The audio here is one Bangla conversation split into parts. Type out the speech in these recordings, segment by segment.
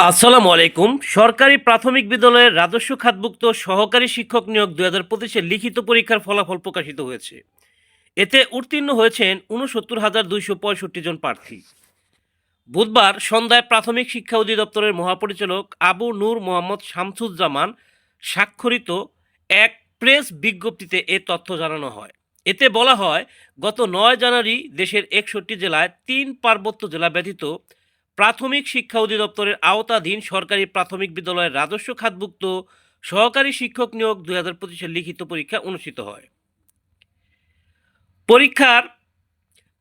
আসসালামু আলাইকুম। সরকারি প্রাথমিক বিদ্যালয়ের রাজস্ব খাতভুক্ত সহকারী শিক্ষক নিয়োগ দুই হাজার পঁচিশের লিখিত পরীক্ষার ফলাফল প্রকাশিত হয়েছে। এতে উত্তীর্ণ হয়েছেন উনসত্তর হাজার দুইশো পঁয়ষট্টি জন প্রার্থী। বুধবার সন্ধ্যায় প্রাথমিক শিক্ষা অধিদপ্তরের মহাপরিচালক আবু নূর মোহাম্মদ শামসুজ্জামান স্বাক্ষরিত এক প্রেস বিজ্ঞপ্তিতে এ তথ্য জানানো হয়। এতে বলা হয়, গত নয় জানুয়ারি দেশের একষট্টি জেলায় তিন পার্বত্য জেলা ব্যতীত প্রাথমিক শিক্ষা অধিদপ্তরের আওতাধীন সরকারি প্রাথমিক বিদ্যালয়ের রাজস্ব খাতভুক্ত সহকারী শিক্ষক নিয়োগ দুই হাজার পঁচিশের লিখিত পরীক্ষা অনুষ্ঠিত হয়। পরীক্ষার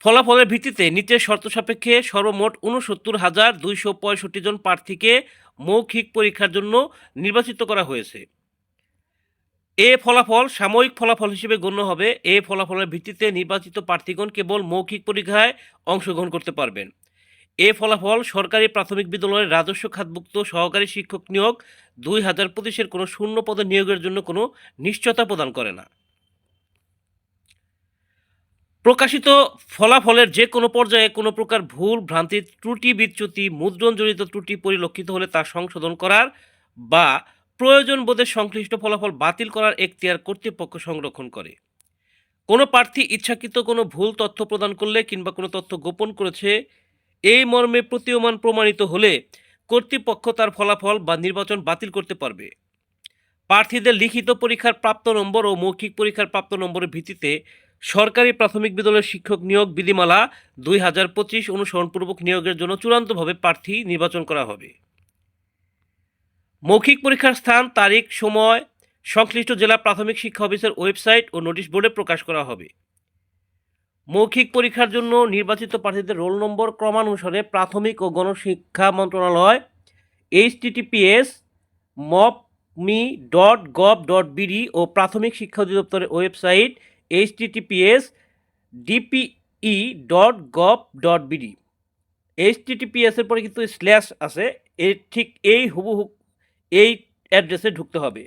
ফলাফলের ভিত্তিতে নিচের শর্ত সাপেক্ষে সর্বমোট উনসত্তর হাজার দুইশো পঁয়ষট্টি জন প্রার্থীকে মৌখিক পরীক্ষার জন্য নির্বাচিত করা হয়েছে। এ ফলাফল সাময়িক ফলাফল হিসেবে গণ্য হবে। এ ফলাফলের ভিত্তিতে নির্বাচিত প্রার্থীগণ কেবল মৌখিক পরীক্ষায় অংশগ্রহণ করতে পারবেন। এ ফলাফল সরকারি প্রাথমিক বিদ্যালয়ের রাজস্ব খাতভুক্ত সহকারী শিক্ষক নিয়োগ দুই হাজার পঁচিশের কোনো শূন্য পদে নিয়োগের জন্য কোনো নিশ্চয়তা প্রদান করে না। প্রকাশিত ফলাফলের যে কোনো পর্যায়ে কোনো প্রকার ভুল, ভ্রান্তি, ত্রুটি, বিচ্যুতি, মুদ্রণজনিত ত্রুটি পরিলক্ষিত হলে তা সংশোধন করার বা প্রয়োজন বোধে সংশ্লিষ্ট ফলাফল বাতিল করার এখতিয়ার কর্তৃপক্ষ সংরক্ষণ করে। কোনো প্রার্থী ইচ্ছাকৃত কোনো ভুল তথ্য প্রদান করলে কিংবা কোনো তথ্য গোপন করেছে এই মর্মে প্রতীয়মান প্রমাণিত হলে কর্তৃপক্ষ তার ফলাফল বা নির্বাচন বাতিল করতে পারবে। প্রার্থীদের লিখিত পরীক্ষার প্রাপ্ত নম্বর ও মৌখিক পরীক্ষার প্রাপ্ত নম্বরের ভিত্তিতে সরকারি প্রাথমিক বিদ্যালয়ের শিক্ষক নিয়োগ বিধিমালা দুই হাজার পঁচিশ অনুসরণপূর্বক নিয়োগের জন্য চূড়ান্তভাবে প্রার্থী নির্বাচন করা হবে। মৌখিক পরীক্ষার স্থান, তারিখ, সময়, সংশ্লিষ্ট জেলা প্রাথমিক শিক্ষা অফিসের ওয়েবসাইট ও নোটিশ বোর্ডে প্রকাশ করা হবে। মৌখিক পরীক্ষার জন্য নির্বাচিত প্রার্থীদের রোল নম্বর ক্রমানুসারে প্রাথমিক ও গণশিক্ষা মন্ত্রণালয় HTTPS mopme dot gov dot BD ও প্রাথমিক শিক্ষা অধিদপ্তরের website HTTPS DPE dot gov dot BD HTTPS এর পরে কিন্তু স্ল্যাশ আছে, এর ঠিক এই হুবহু এই অ্যাড্রেসে ঢুকতে হবে।